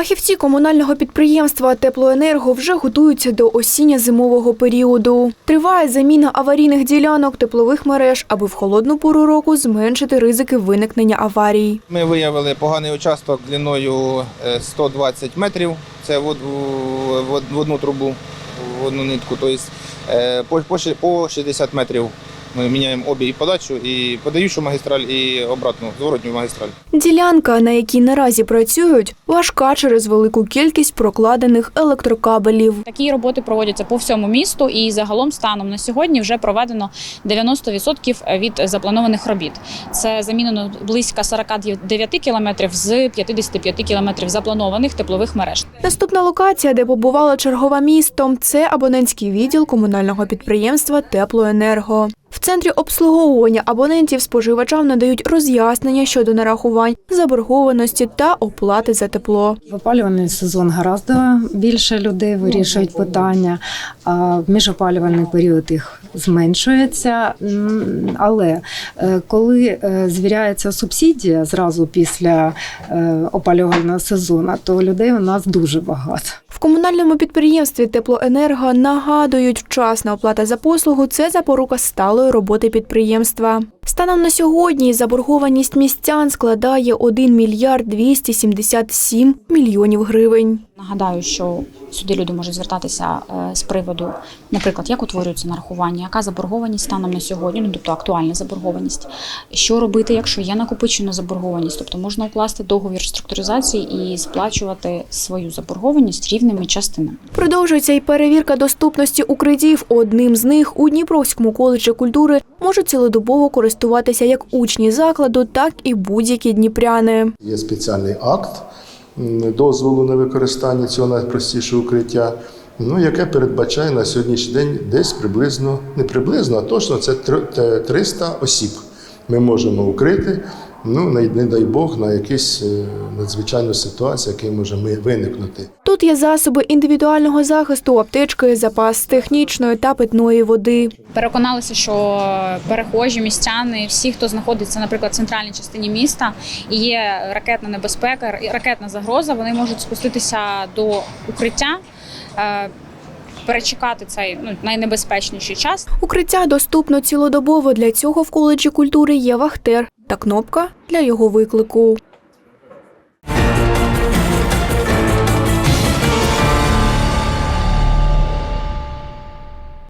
Фахівці комунального підприємства Теплоенерго вже готуються до осінньо-зимового періоду. Триває заміна аварійних ділянок теплових мереж, аби в холодну пору року зменшити ризики виникнення аварій. Ми виявили поганий участок длиною е, 120 метрів. Це в, од- в- в одну трубу, в одну нитку. Тобто е, по 60 метрів ми міняємо обі і подачу, і подаючу магістраль, і обратну, зворотню магістраль. Ділянка, на якій наразі працюють, важка через велику кількість прокладених електрокабелів. Такі роботи проводяться по всьому місту, і загалом станом на сьогодні вже проведено 90% від запланованих робіт. Це замінено близько 49 кілометрів з 55 кілометрів запланованих теплових мереж. Наступна локація, де побувало чергове місто, це абонентський відділ комунального підприємства Теплоенерго. В центрі обслуговування абонентів споживачам надають роз'яснення щодо нарахувань, заборгованості та оплати за тепло. В опалювальний сезон гораздо більше людей вирішують питання, а в міжопалювальний період їх зменшується. Але е, коли е, звіряється субсидія зразу після е, опалювального сезону, то людей у нас дуже багато. Комунальному підприємстві Теплоенерго нагадують, вчасна оплата за послугу це запорука сталої роботи підприємства. Станом на сьогодні заборгованість містян складає 1 мільярд 277 мільйонів гривень. Нагадаю, що сюди люди можуть звертатися е, з приводу, наприклад, як утворюється нарахування, яка заборгованість станом на сьогодні, ну тобто актуальна заборгованість. Що робити, якщо є накопичена заборгованість? Тобто можна укласти договір структуризації і сплачувати свою заборгованість рівними частинами. Продовжується і перевірка доступності укриттів. Одним з них у Дніпровському коледжі культури можуть цілодобово користуватися як учні закладу, так і будь-які дніпряни. Є спеціальний акт дозволу на використання цього найпростішого укриття, ну, яке передбачає на сьогоднішній день десь приблизно, не приблизно, а точно це тр- те- 300 осіб. Ми можемо укрити, ну, не, не дай Бог, на якісь е, надзвичайну ситуацію, яка може ми- виникнути. Тут є засоби індивідуального захисту, аптечки, запас технічної та питної води. Переконалися, що перехожі, містяни, всі, хто знаходиться, наприклад, в центральній частині міста, і є ракетна небезпека, ракетна загроза, вони можуть спуститися до укриття. е, Перечекати цей ну найнебезпечніший час Укриття доступно цілодобово. Для цього в коледжі культури є вахтер та кнопка для його виклику.